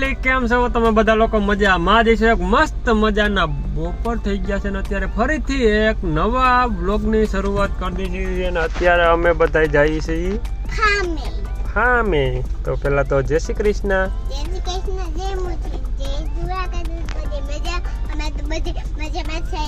કેમ છો? તમે બધા લોકો મજા માં જઈશું એક મસ્ત મજાના બપોર થઈ ગયા છે ને અત્યારે ફરીથી એક નવા બ્લોગની શરૂઆત કરી દીધી છે અને અત્યારે અમે બધા જઈએ છીએ હા મેં તો પેલા તો જય શ્રી કૃષ્ણ. મજામાં છે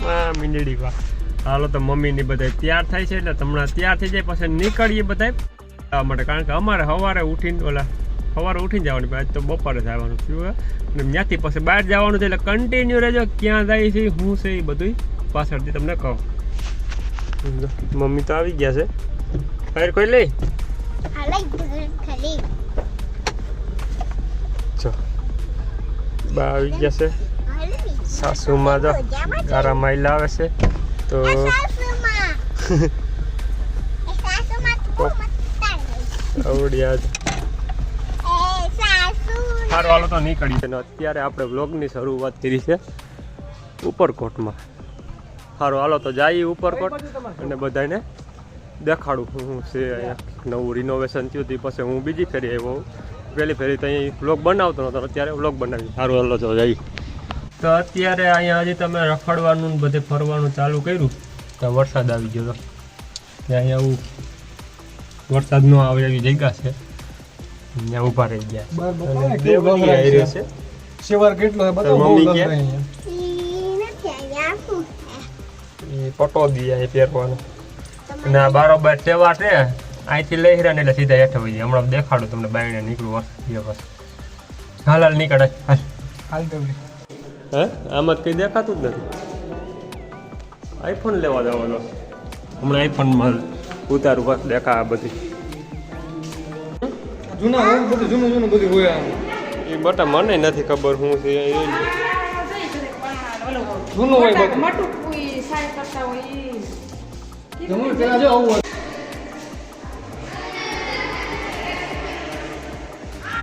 વાહ મીંદડી વાહ. હાલો તો મમ્મી ની બધા તૈયાર થાય છે એટલે હમણાં તૈયાર થઈ જાય પછી નીકળીએ બધા જવા માટે કારણ કે અમારે સવારે ઉઠીને ઓલા સવારે ઉઠીને જવાનું આજ તો બપોરે જ આવવાનું થયું અને ત્યાંથી પછી બહાર જવાનું છે એટલે કન્ટિન્યુ રહેજો ક્યાં જાય છે શું છે એ બધું પાછળથી તમને કહો. મમ્મી તો આવી ગયા છે. ફાયર કોઈ લઈ બા આવી ગયા છે. સાસુમાં જો ગારા માઇલ આવે છે. તો આવડ્યા સારું હાલો તો નીકળી છે ને અત્યારે આપણે વ્લોગની શરૂઆત કરી છે ઉપરકોટમાં. સારું હાલો તો જઈએ ઉપરકોટ અને બધાને દેખાડું હું છે અહીંયા. નવું રિનોવેશન થયું હતી પછી હું બીજી ફેરી આવ્યો. પહેલી ફેરી તો અહીં વ્લોગ બનાવતો નહોતો અત્યારે વ્લોગ બનાવી સારું હાલો તો જઈ તો અત્યારે અહીંયા હજી તમે રખડવાનું ને બધે ફરવાનું ચાલુ કર્યું? તો વરસાદ આવી ગયો તો. ત્યાં અહીંયા આવું વરસાદ ન આવે એવી જગ્યા છે. ત્યાં ઊભા રહી ગયા. શિવાર કેટલો એ પટો દી અહીં પહેરવાનો. અને આ બારોબાર તહેવાર છે. અહીંથી લઈ રહ્યા એટલે સીધા હેઠે વહી હમણાં દેખાડું તમને બાયણે નીકળું વર્ષ બસ હાલ હાલ નીકળે. હાલ. હાલ દેવડી. હે? આમાં કંઈ દેખાતું જ નથી. આઈફોન લેવા જવાનો. હમણાં આઈફોનમાં ઉતારું બસ દેખા આ બધી. જૂના હોય બધું જૂનું જૂનું બધું હોય એ બટા મને નથી ખબર શું છે એ જૂનું હોય બધું. મટુકુઈ સાય કરતા હોય ઈ. જમણ પેલા જો આવું.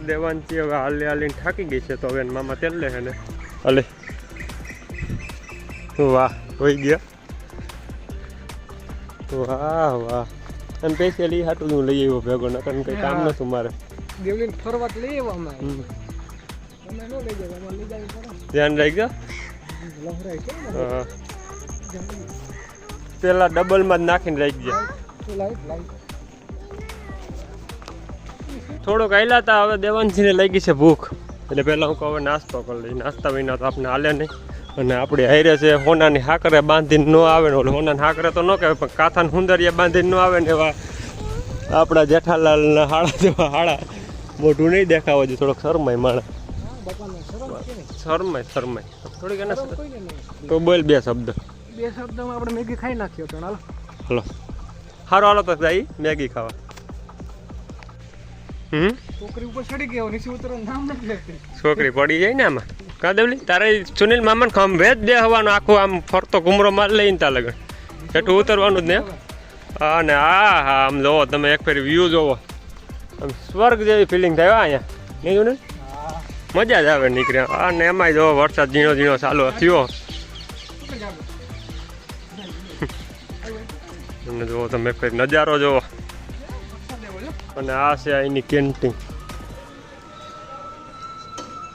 દેવાનથી હવે હાલે હાલીને થાકી ગઈ છે તો હવે એના મામા તેલ લે છે ને. હલે. વાહ હોઈ ગયા. વાહ વાહ. અને સ્પેશિયલ હાટું હું લઈ આવ્યો ભેગો નકર કંઈ કામ નતું મારે. દેવલીને ફરવા લઈ આવ્યો અમે. તમે ન લઈ લઈ ધ્યાન રાખજો. ને? હા. પેલા ડબલમાં જ નાખીને રાખજો થોડોક આયલા હતા હવે દેવાનજીને લાગી છે ભૂખ. એટલે પહેલાં હું કહું હવે નાસ્તો કરી લઈ નાસ્તા વિના તો આપણે હાલે નહીં. અને આપણે હારે છે હોનાની હાકરે બાંધીને ન આવે ને ઓલે હોનાની હાકરે તો ન કહેવાય પણ કાથાને હુંદરિયા બાંધીને ન આવે ને એવા આપણા જેઠાલાલના હાડા જેવા હાડા મોઢું નહીં દેખાવા જોઈએ થોડોક શરમાય માણસ. ને. શરમાય શરમાય. થોડીક એને. તો બોલ બે શબ્દ. બે શબ્દમાં આપણે મેગી ખાઈ નાખ્યો તો હાલો. હલો. સારું હાલો તો ભાઈ મેગી ખાવા. હમ? છોકરી ઉપર ચડી ગયો નીચે ઉતરવાનું નામ નથી લેતી. છોકરી પડી જાય ને આમાં. કા દેવલી તારે સુનિલ મામાને ખંભે જ બેહવાનું આખું આમ ફરતો ઘુમરો માર લઈને તા લગન. એટલું ઉતરવાનું જ ને. હા આ, હા, આમ જોવો, તમે એક ફેર વ્યૂ જોવો. આમ સ્વર્ગ જેવી ફિલિંગ થાય, હો, અહીંયા. નહીં, સુનિલ? મજા જ આવે નીકળ્યા. હા ને એમાંય જોવો, વરસાદ ઝીણો ઝીણો ચાલુ થયો. અને જોવો, તમે ફેર નજારો જોવો. અને આ છે અહીંની કેન્ટીન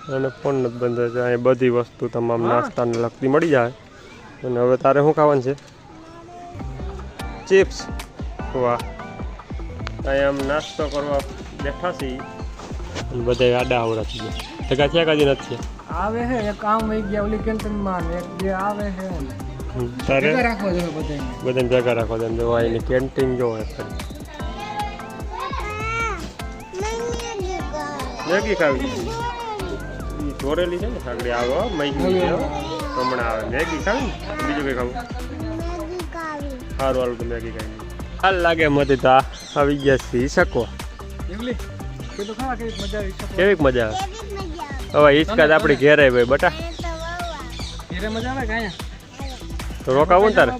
અને ફોન નથી બંધ છે અહીં બધી વસ્તુ તમામ નાસ્તાને લગતી મળી જાય અને હવે તારે શું ખાવાનું છે ચિપ્સ વાહ અહીં આમ નાસ્તો કરવા બેઠા છીએ અને બધા આડા આવડા થઈ ગયા થયા કાજી નથી આવે છે એક આમ વહી ગયા ઓલી કેન્ટીનમાં ને એક જે આવે છે. તારે રાખવા જોઈએ બધાને બધાને ભેગા રાખો તેમ જો અહીંની કેન્ટીન જો એક ફરી. મેગી ખાવી ઈ છે ને સાગડી આવે છે હમણાં આવે. મેગી ખાવી બીજું કંઈ ખાવું? સારું હાલ તો મેગી ખાઈ હાલ લાગે મતી તો આવી ગયા છે શકો? કેવીક મજા આવે હવે હિચકા જ આપણી ઘેરે ભાઈ બટા. ઘેરે મજા આવે કાંઈ તો રોકાવું ને તારે?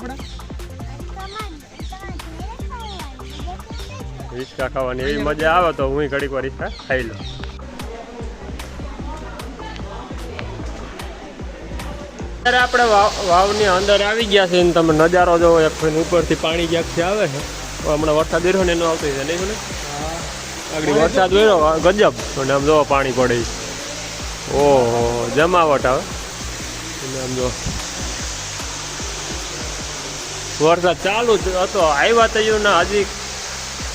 હિચકા ખાવાની? એવી મજા આવે તો હું ઘડીક વાર હિચકા ખાઈ લઉં. અત્યારે આપણે વાવ વાવની અંદર આવી ગયા છે તમે નજારો જોવો એક ઉપરથી પાણી ક્યાંકથી આવે છે? હમણાં વરસાદ વેરો ને એનો આવતો છે નહીં ને આગળ વરસાદ વેરો ગજબ. અને આમ જોવો પાણી પડે. ઓહો જમાવટ આવે અને આમ જો વરસાદ ચાલુ જ હતો આવ્યા તો ના હજી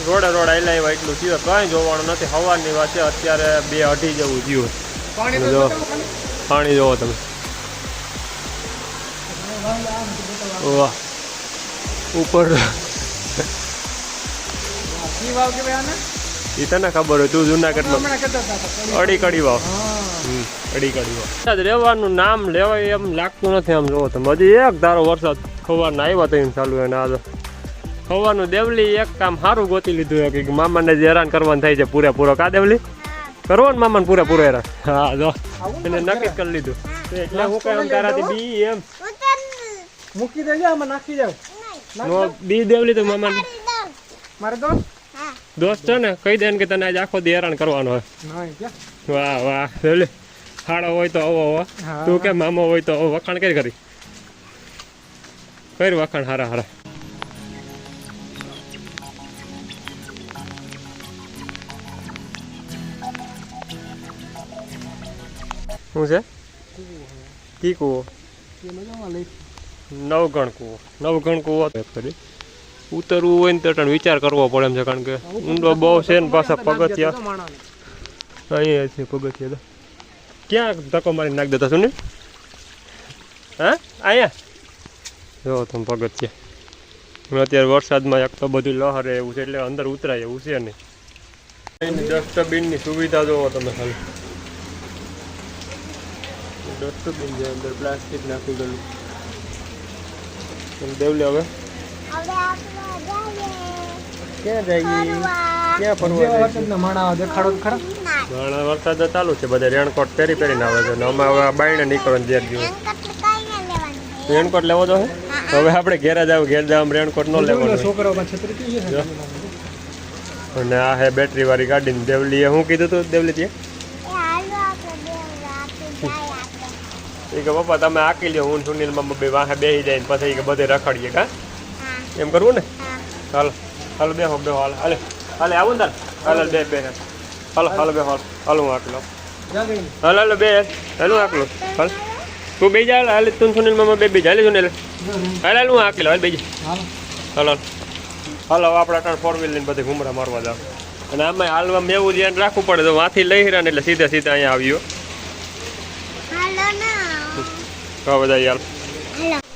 રોડે રોડ આયલા આવ્યા એટલું થયું. કાંઈ જોવાનું નથી. હવાની વાત છે અત્યારે બે અઢી જેવું થયું. પાણી જોવો તમે. વાહ. ઉપર. ઈ વાવ કેવાય આને? એ તને ખબર હોય તું જુનાગઢમાં. હમણાં કહેતા હતા તો. અડી કડી વાવ. અડી કડી વાવ. રહેવાનું નામ લેવાય એમ લાગતું નથી આમ જોવો તમે હજી એક ધારો વરસાદ ખવારના આવ્યા તો એમ ચાલુ એને આ તો ખવાનું દેવલી એક કામ સારું ગોતી લીધું કે મામાને જે હેરાન કરવાનું થાય છે પૂરેપૂરો. કા દેવલી? કરવો ને મામાને પૂરેપૂરો હેરાન. હા જો. એને નક્કી કરી. લીધું. એટલે હું કઈ આમ તારાથી બી એમ. મૂકી દેજો આમાં નાખી જાવ બી દેવલી તો મામાને મારે દોસ્ત. દોસ્ત? છે ને કહી દે કે તને આજે આખો દી હેરાન કરવાનો હોય. વાહ વાહ. દેવલી હાડો હોય તો આવો આવો. તું કે મામો હોય તો વખાણ કરી કરી? કર વખાણ? હારા હારા. શું છે? કી કૂવો એમાં જો લઈ. નવગણ કૂવો નવગણ કૂવો કરી. ઉતરવું હોય ને તો વિચાર કરવો પડે એમ છે કારણ કે ઊંડો બહુ છે ને પાછા પગથિયા. અહીંયા છે પગથિયા ક્યાં ધક્કો મારી નાખી દેતા શું ને? હા? અહીંયા? જો તમે પગથિયા. અત્યારે વરસાદમાં એક તો બધું લહરે એવું છે એટલે અંદર ઉતરાય એવું છે નહીં. ડસ્ટબિનની સુવિધા જોવો તમે ખાલી. ડસ્ટબિન છે અંદર પ્લાસ્ટિક નાખી ગયેલું. અને દેવલે હવે. ક્યાં જઈએ? ક્યાં ફરવા જેવા માણા દેખાડો ખરા? ઘણા વરસાદ ચાલુ છે બધા રેનકોટ પહેરી પહેરીને આવે છે અને અમે હવે બાયણે નીકળવાનું ઘેર જેવું. રેનકોટ લેવો તો હે? હવે આપણે ઘેર જ આવ ઘેર જાવ રેનકોટ ન લેવો છોકરાઓમાં છત્રી અને આ હે બેટરી વાળી ગાડી દેવલીએ. શું કીધું તું દેવલી તે એ બે કે પપ્પા તમે આકી લ્યો હું સુનિલ મામા બે વાહે બેસી જાય પછી કે બધે રખડીએ કા? એમ કરવું ને? હાલ હાલ બે બેહો બેહો હાલ હાલે. હાલે આવું ને તાર? હાલ હાલ બે બે હાલ હાલ બે હાલ. હાલ હું આકલો હાલ હાલ બે. હાલ હું આકલો હાલ. તું બેજા હાલ હાલ તું સુનિલ મામા બે બે હાલે સુનિલ. હાલ હાલ હું આકેલો હાલ બેજા હાલ. હાલ હાલ. હવે આપણે અટાણ ફોર વ્હીલ લઈને બધે ઘૂમરા મારવા જાવ. અને આમાં હાલવામાં એવું ધ્યાન રાખવું પડે. તો વાંથી લઈ રહ્યા ને એટલે સીધા સીધા અહીંયા આવ્યો હાલો ના તો બધા યાર.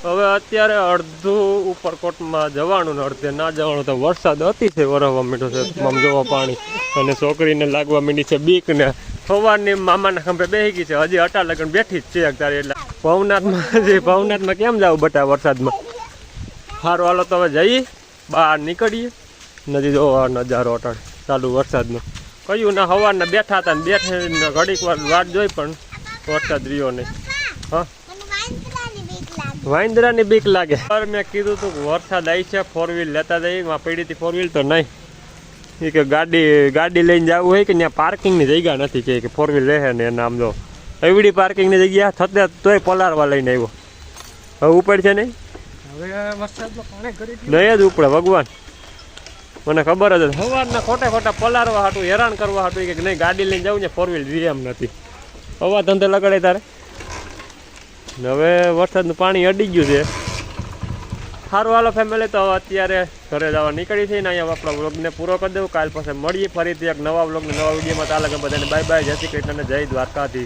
હવે અત્યારે અડધું ઉપરકોટમાં જવાનું ને અડધે ના જવાનું તો વરસાદ અતિશય વરસવા મીઠો છે. મમ જોવા પાણી. અને છોકરીને લાગવા મીડી છે બીક ને. સવારની મામાના ખંભે બેસી ગઈ છે. હજી અટા લગન બેઠી જ છે અત્યારે એટલે. ભવનાથમાં હજી ભવનાથમાં કેમ જાવ બટા વરસાદમાં? સારું હાલો તો હવે જઈએ. બહાર નીકળીએ. નદી જોવા નજારો અટાણ. ચાલુ વરસાદનો. કયું ના હવારના બેઠા હતા ને બેઠા ઘડીક વાર વાટ જોઈ પણ વરસાદ રહ્યો નહીં. હા મને વાંદરાની બીક લાગે વાંદરાની બીક લાગે. સર મેં કીધું તું વરસાદ આવી છે ફોર વ્હીલ લેતા જઈ માં પડી હતી ફોર વ્હીલ તો નહીં. એ કે ગાડી ગાડી લઈને જવું હોય કે ત્યાં પાર્કિંગની જગ્યા નથી કે ફોર વ્હીલ રહે ને એના આમ જો. એવડી પાર્કિંગની જગ્યા થતે તોય પલારવા લઈને આવ્યો. હવે ઉપડ છે નહીં? નહીં જ ઉપડે ભગવાન. મને ખબર જ હતી. સવારના ખોટા ખોટા પલારવા હાટું હેરાન કરવા હાટું કે નહીં ગાડી લઈને જવું ને ફોર વ્હીલ વી એમ નથી. હવા ધંધે લગાડે તારે? હવે વરસાદનું પાણી અડી ગયું છે. સારું હાલો ફેમિલી તો અત્યારે ઘરે જવા નીકળી છે ને અહીંયા આપણા વ્લોગને પૂરો કરી દઉં. કાલ પાસે મળીએ ફરીથી એક નવા વ્લોગને નવા વિડીયોમાં. તાલે બધાને બાય બાય જય શ્રી કૃષ્ણ અને જય દ્વારકાથી